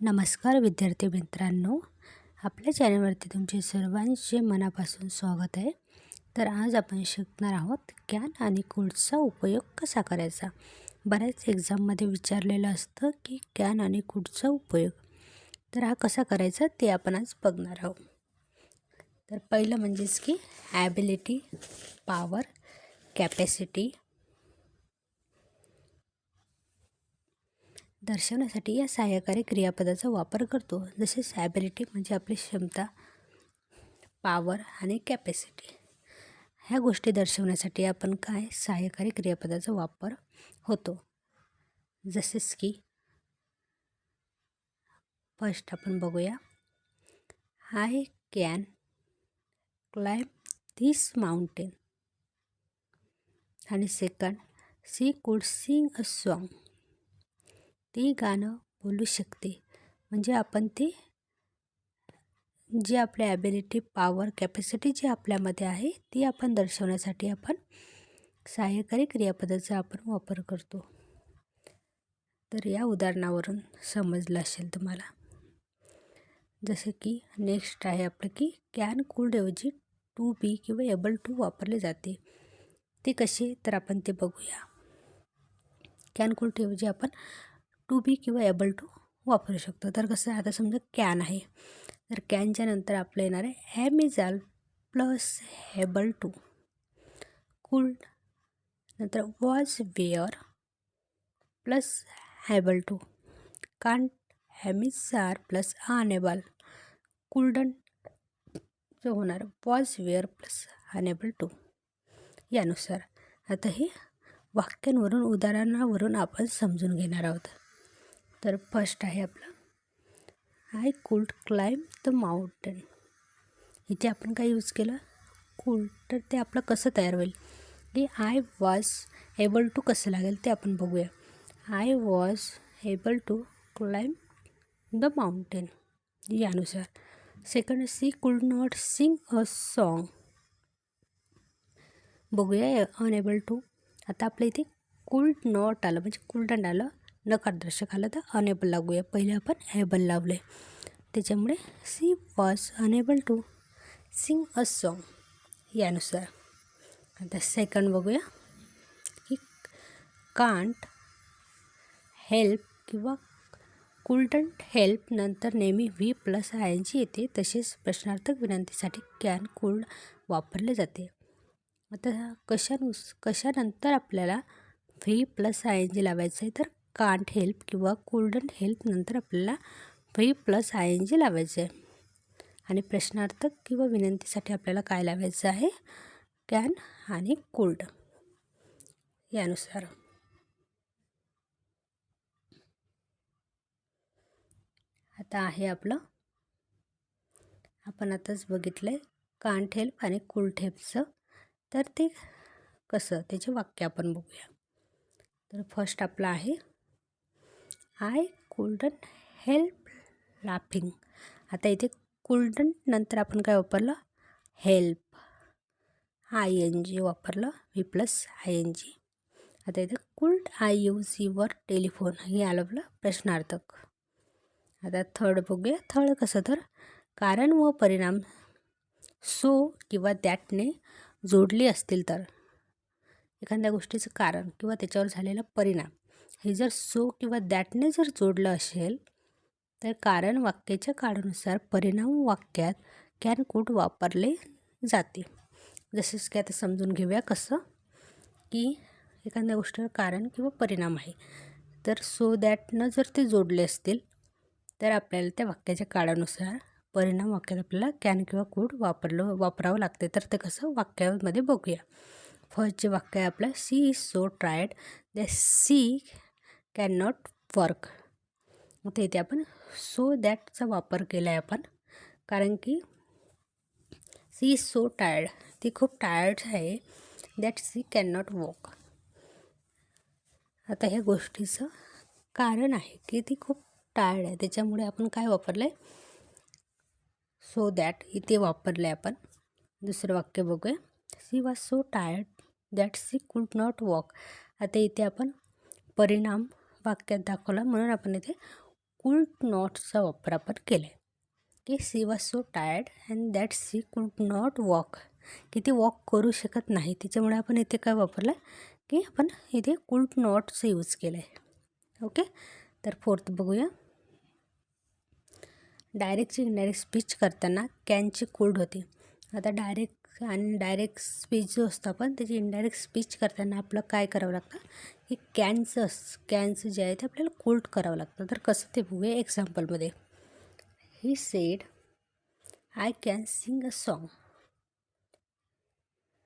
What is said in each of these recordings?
नमस्कार विद्यार्थी मित्रांनो आपल्या चॅनलवरती तुमचे सर्वांचे मनापासून स्वागत आहे. तर आज आपण शिकणार आहोत कॅन आणि कुडचा उपयोग कसा करायचा? बऱ्याच एक्झाममध्ये विचारलेलं असतं की कॅन आणि कुडचा उपयोग. तर हा कसा करायचा ते आपण आज बघणार आहोत. तर पहिलं म्हणजेच की ॲबिलिटी पॉवर कॅपॅसिटी दर्शवण्यासाठी या सहाय्यकारी क्रियापदाचा वापर करतो. जसे सायबिलिटी म्हणजे आपली क्षमता पॉवर आणि कॅपॅसिटी ह्या गोष्टी दर्शवण्यासाठी आपण काय सहाय्यकारी क्रियापदाचा वापर होतो? जसेच की फर्स्ट आपण बघूया. I can climb this mountain आणि second she could sing a song ती गाणं बोलू शकते. म्हणजे आपण ते जी आपल्या ॲबिलिटी पॉवर कॅपॅसिटी जी आपल्यामध्ये आहे ती आपण दर्शवण्यासाठी आपण सहाय्यकारी क्रियापदाचा आपण वापर करतो. तर या उदाहरणावरून समजलं असेल तुम्हाला. जसं की नेक्स्ट आहे आपलं की कॅन ऐवजी टू बी किंवा एबल टू वापरले जाते. ते कसे? तर आपण ते बघूया. कॅन ऐवजी आपण टू बी किंवा एबल टू वापरू शकतो. तर कसं आता समजा कॅन आहे. तर कॅनच्या नंतर आपलं येणार आहे Amazon plus able two. Could नंतर was were plus able two. Can't am plus able couldn't जो होणार was were plus able two यानुसार. आता हे वाक्यांवरून उदाहरणावरून आपण समजून घेणार आहोत. तर फर्स्ट आहे आपलं. I could climb the mountain. इथे आपण काय यूज केलं? कुल तर ते आपलं कसं तयार होईल? की आय वॉज एबल टू कसं लागेल ते आपण बघूया. I was able to climb the mountain यानुसार. Second she could not sing a song बघूया अनएबल टू आता आपल्या इथे कुल्ड नॉट आलं. म्हणजे कुल्डंट आलं. नकारदर्शक आलं तर अनेबल लागूया. पहिले आपण एबल लावले. त्याच्यामुळे she was unable to sing a song यानुसार. आता सेकंड बघूया. की कांट हेल्प किंवा कुलटंट हेल्प नंतर नेहमी V plus I N G येते. तसेच प्रश्नार्थक विनंतीसाठी कॅन कुल्ड वापरले जाते. आता कशानुस कशानंतर आपल्याला V plus I N G लावायचं आहे तर कांट हेल्प किंवा कुल्डंट हेल्प नंतर आपल्याला V plus I N G लावायचं आहे आणि प्रश्नार्थक किंवा विनंतीसाठी आपल्याला काय लावायचं आहे? कॅन आणि कुल्ड. यानुसार. आता आहे आपलं. आपण आताच बघितलं आहे कांट हेल्प आणि कुल्ड हेल्पचं. तर ते कसं? त्याचे वाक्य आपण बघूया. तर फर्स्ट आपलं आहे आय कुल्डन हेल्प लाफिंग. आता इथे कुल्डन नंतर आपण काय वापरलं? हेल्प. आय एन जी वापरलं. V plus I N G आता इथे could I use your telephone हे आलं आपलं प्रश्नार्थक. आता थर्ड बघूया. थर्ड कसं तर? कारण व परिणाम. सो किंवा दॅटने जोडले असतील तर. एखाद्या गोष्टीचं कारण किंवा त्याच्यावर झालेला परिणाम. हे जर सो किंवा दॅटने जर जोडलं असेल तर कारण वाक्याच्या काळानुसार परिणाम वाक्यात कॅन कूड वापरले जाते. जसेच की आता समजून घेऊया कसं की एखाद्या गोष्टीवर कारण किंवा परिणाम आहे. तर सो दॅटनं जर ते जोडले असतील तर आपल्याला त्या वाक्याच्या काळानुसार परिणाम वाक्यात आपल्याला कॅन किंवा कूड वापरलं वापरावं लागते. तर ते कसं वाक्यामध्ये बघूया. फर्स्ट जे वाक्य आहे आपलं she is so tired the she can not work आता इथे आपण सो दॅटचा वापर केला आहे आपण. कारण की सी इज सो टायर्ड ती खूप टायर्ड आहे that she can not walk आता ह्या गोष्टीचं कारण आहे की ती खूप टायर्ड आहे. त्याच्यामुळे आपण काय वापरलं आहे सो दॅट इथे वापरलं आहे आपण. दुसरं वाक्य बघूया. She was so tired that she could not walk आता इथे आपण परिणाम वाक्यात दाखवला म्हणून आपण इथे कुल्ड नॉटचा वापर आपण केला आहे की she was so tired and that she could not walk. की ती वॉक करू शकत नाही त्याच्यामुळे आपण इथे काय वापरलं? की आपण इथे कुल्ड नॉटचं यूज केलं आहे ओके तर फोर्थ बघूया. डायरेक्टची इनडायरेक्ट स्पीच करताना कॅनची कुल्ड होते. आता डायरेक्ट आणि डायरेक्ट स्पीच जो असतो आपण त्याची इनडायरेक्ट स्पीच करताना आपलं काय करावं लागतं? हे कॅनचं कॅनचं जे आहे ते आपल्याला कोल्ड करावं लागतं. तर कसं ते बघूया एक्झाम्पलमध्ये. He said I can sing a song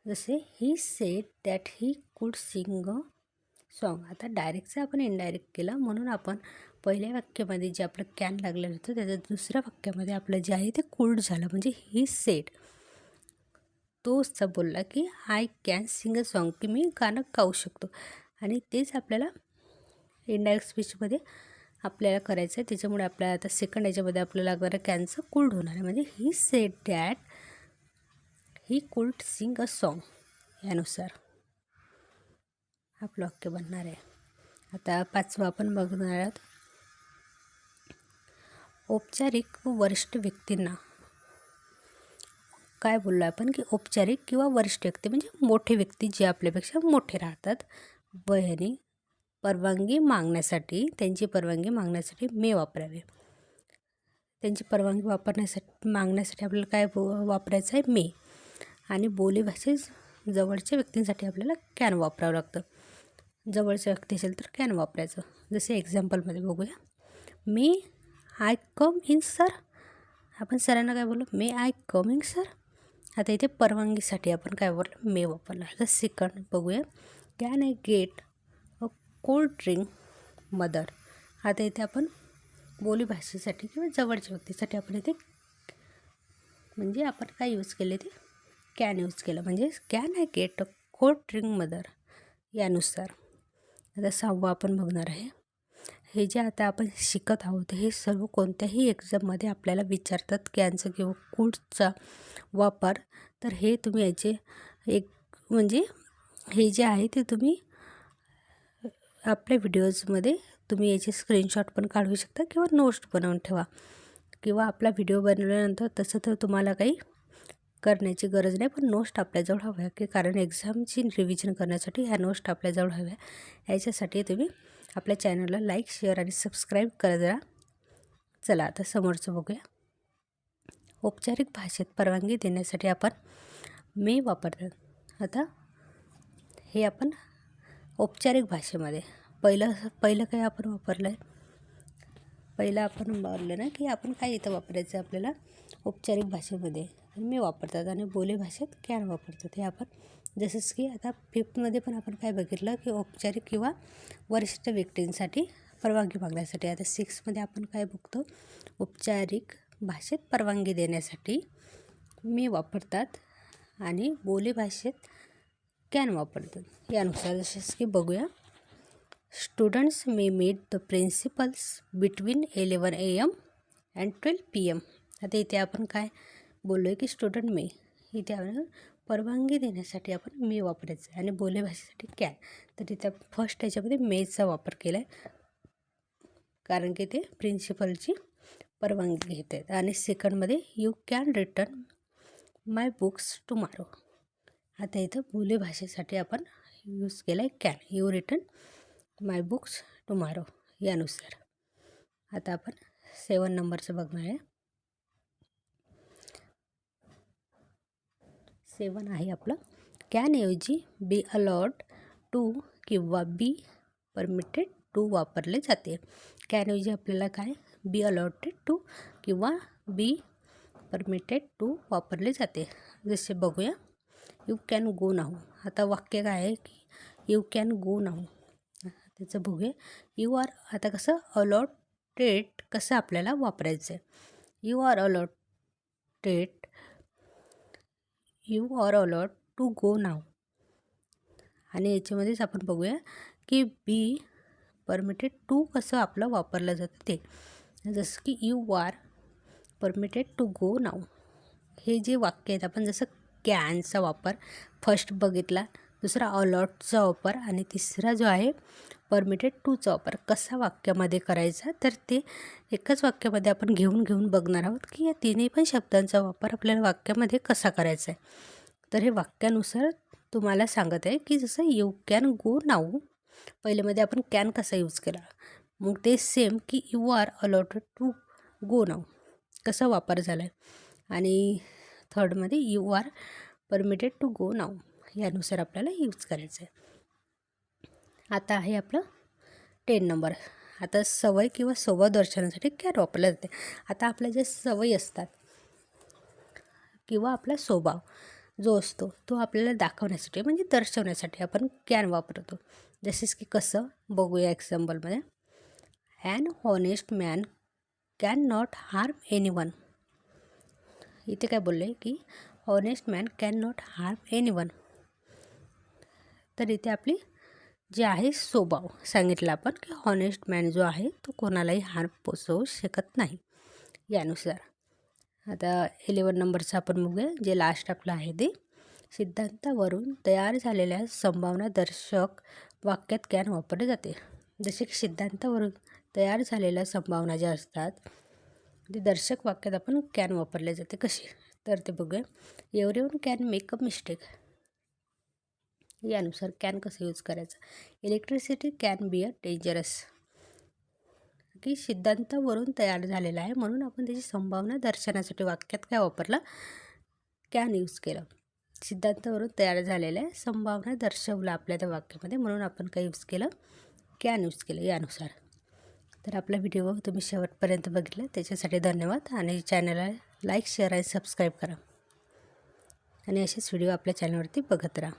जसे he sed that he could sing a song आता डायरेक्टचं आपण इनडायरेक्ट केलं. म्हणून आपण पहिल्या वाक्यामध्ये जे आपलं कॅन लागलेलं होतं त्याच्या दुसऱ्या वाक्यामध्ये आपलं जे आहे ते कुल्ड झालं. म्हणजे ही सेट तोच बोलला की I can sing a song की मी गाणं गाऊ शकतो. आणि तेच आपल्याला इंडायरेक्ट स्पीचमध्ये आपल्याला करायचं आहे. त्याच्यामुळे आपल्याला आता सेकंड याच्यामध्ये आपल्याला लागणारं कॅन्सर कोल्ड होणार आहे. म्हणजे he said that he could sing a song यानुसार. आपलं वाक्य बनणार आहे. आता पाचवा आपण बघणार आहोत. औपचारिक व वरिष्ठ व्यक्तींना काय बोललो आपण की औपचारिक किंवा वरिष्ठ व्यक्ती म्हणजे मोठे व्यक्ती जे आपल्यापेक्षा मोठे राहतात. वयाने परवानगी मागण्यासाठी त्यांची परवानगी मागण्यासाठी मे वापरावे. त्यांची परवानगी वापरण्यासाठी मागण्यासाठी आपल्याला काय वापरायचं आहे? मे. आणि बोलीभाषे जवळच्या व्यक्तींसाठी आपल्याला कॅन वापरावं लागतं. जवळच्या व्यक्ती असेल तर कॅन वापरायचं. जसे एक्झाम्पलमध्ये बघूया. May I come in sir आपण सरांना काय बोललो? मे आय कमिंग सर आता इथे परवानगीसाठी आपण काय वापरलं? मे वापरलं. आता सेकंड बघूया. Can I get a cold drink mother? आता इथे आपण बोलीभाषेसाठी किंवा जवळच्या व्यक्तीसाठी आपण इथे म्हणजे आपण काय यूज केले ते? कॅन यूज केलं. म्हणजे can I get a cold drink mother यानुसार. आता सहावं आपण बघणार आहे. हे जे आता आपण शिकत आहोत हे सर्व कोणत्याही एक्झाममध्ये आपल्याला विचारतात कॅनचं किंवा कुडचा वापर. तर हे तुम्ही याचे एक म्हणजे हे जे आहे ते तुम्ही आपल्या व्हिडिओजमध्ये तुम्ही याचे स्क्रीनशॉट पण काढू शकता किंवा नोट्स बनवून ठेवा. किंवा आपला व्हिडिओ बनवल्यानंतर तसं तर तुम्हाला काही करण्याची गरज नाही पण नोस्ट आपल्याजवळ हव्या की कारण एक्झामची रिव्हिजन करण्यासाठी ह्या नोस्ट आपल्याजवळ हव्या. याच्यासाठी तुम्ही आपल्या चॅनलला लाईक शेअर आणि सबस्क्राईब करत जा चला आता समोरचं बघूया. औपचारिक भाषेत परवानगी देण्यासाठी आपण मे वापरतात आता हे आपण औपचारिक भाषेमध्ये. पहिलं पहिलं काय आपण वापरलं आहे पहिलं आपण वापरलं ना की आपण काय इथं वापरायचं आपल्याला? औपचारिक भाषेमध्ये. मी वापरतात आणि बोली भाषेत कॅन वापरतात. हे आपण जसंच की आता फिफ्थमध्ये पण आपण काय बघितलं की औपचारिक किंवा वरिष्ठ व्यक्तींसाठी परवानगी मागण्यासाठी. आता सिक्समध्ये आपण काय बघतो? औपचारिक भाषेत परवानगी देण्यासाठी मी वापरतात आणि बोलीभाषेत कॅन वापरतात यानुसार जसं की बघूया. Students may meet the principals between eleven A M and twelve P M आता इथे आपण काय बोललो आहे की स्टुडंट मे इथे आपण परवानगी देण्यासाठी आपण मे वापरायचं आहे. आणि बोलेभाषेसाठी कॅन तर तिथं फर्स्ट याच्यामध्ये मेचा वापर केला आहे कारण की ते प्रिन्सिपलची परवानगी घेत आहेत आणि सेकंडमध्ये you can return my books tomorrow आता इथं बोलीभाषेसाठी आपण यूज केला आहे can you return my books tomorrow यानुसार. आता आपण सेवन नंबरचं बघणार आहे. सेवन आहे आपलं. कॅनऐवजी बी अलॉट टू किंवा बी परमिटेड टू वापरले जाते? कॅनऐवजी आपल्याला काय? बी अलॉटेड टू किंवा बी परमिटेड टू वापरले जाते. जसे बघूया. यू कॅन गो नाऊ आता वाक्य काय आहे की यू कॅन गो नाऊ त्याचं बघूया. यू आर आता कसं अलॉटेड कसं आपल्याला वापरायचं आहे you are allotted you are allot to go now आणि याच्यामध्येच आपण बघूया की बी परमिटेड टू कसं आपलं वापरलं जातं ते. जसं की you are permitted to go now हे जे वाक्य आहेत आपण जसं कॅनचा वापर फर्स्ट बघितला दुसरा अलॉटचा वापर आणि तिसरा जो आहे परमिटेड टूचा वापर. कसा वाक्यामध्ये करायचा? तर ते एकाच वाक्यामध्ये आपण घेऊन घेऊन बघणार आहोत की या तिन्ही पण शब्दांचा वापर आपल्याला वाक्यामध्ये कसा करायचा आहे. तर हे वाक्यानुसार तुम्हाला सांगत आहे की जसं यू कॅन गो नाऊ पहिल्यामध्ये आपण कॅन कसा यूज केला? मग ते सेम की you are allotted to go now कसा वापर झाला आहे आणि थर्डमध्ये you are permitted to go now यानुसार आपल्याला यूज करायचं आहे आता आहे आपलं टेन नंबर आता सवय किंवा स्वभाव दर्शनासाठी कॅन वापरलं जाते आता आपल्या ज्या सवयी असतात किंवा आपला स्वभाव जो असतो तो आपल्याला दाखवण्यासाठी म्हणजे दर्शवण्यासाठी आपण कॅन वापरतो. जसेच की कसं बघूया एक्झाम्पलमध्ये an honest man can not harm anyone इथे काय बोलले की honest man can not harm anyone तर इथे आपली जे आहे स्वभाव सांगितलं आपण की हॉनेस्ट मॅन जो आहे तो कोणालाही हार पोचवू शकत नाही. यानुसार. आता इलेवन नंबरचं आपण बघूया जे लास्ट आपलं आहे ते. सिद्धांतावरून तयार झालेल्या संभावना दर्शक वाक्यात कॅन वापरले जाते. जसे की सिद्धांतावरून तयार झालेल्या संभावना ज्या असतात ते दर्शक वाक्यात आपण कॅन वापरले जाते. कशी? तर ते बघूया. Every can make a mistake यानुसार कॅन कसं यूज करायचं? Electricity can be a dangerous की सिद्धांतावरून तयार झालेला आहे. म्हणून आपण त्याची संभावना दर्शनासाठी वाक्यात काय वापरलं? कॅन यूज केलं. सिद्धांतावरून तयार झालेलं आहे. संभावना दर्शवलं आपल्या त्या वाक्यामध्ये. म्हणून आपण काय यूज केलं? कॅन यूज केलं. यानुसार. तर आपला व्हिडिओ तुम्ही शेवटपर्यंत बघितला त्याच्यासाठी धन्यवाद. आणि चॅनलला लाईक शेअर आणि सबस्क्राईब करा. आणि असेच व्हिडिओ आपल्या चॅनलवरती बघत राहा.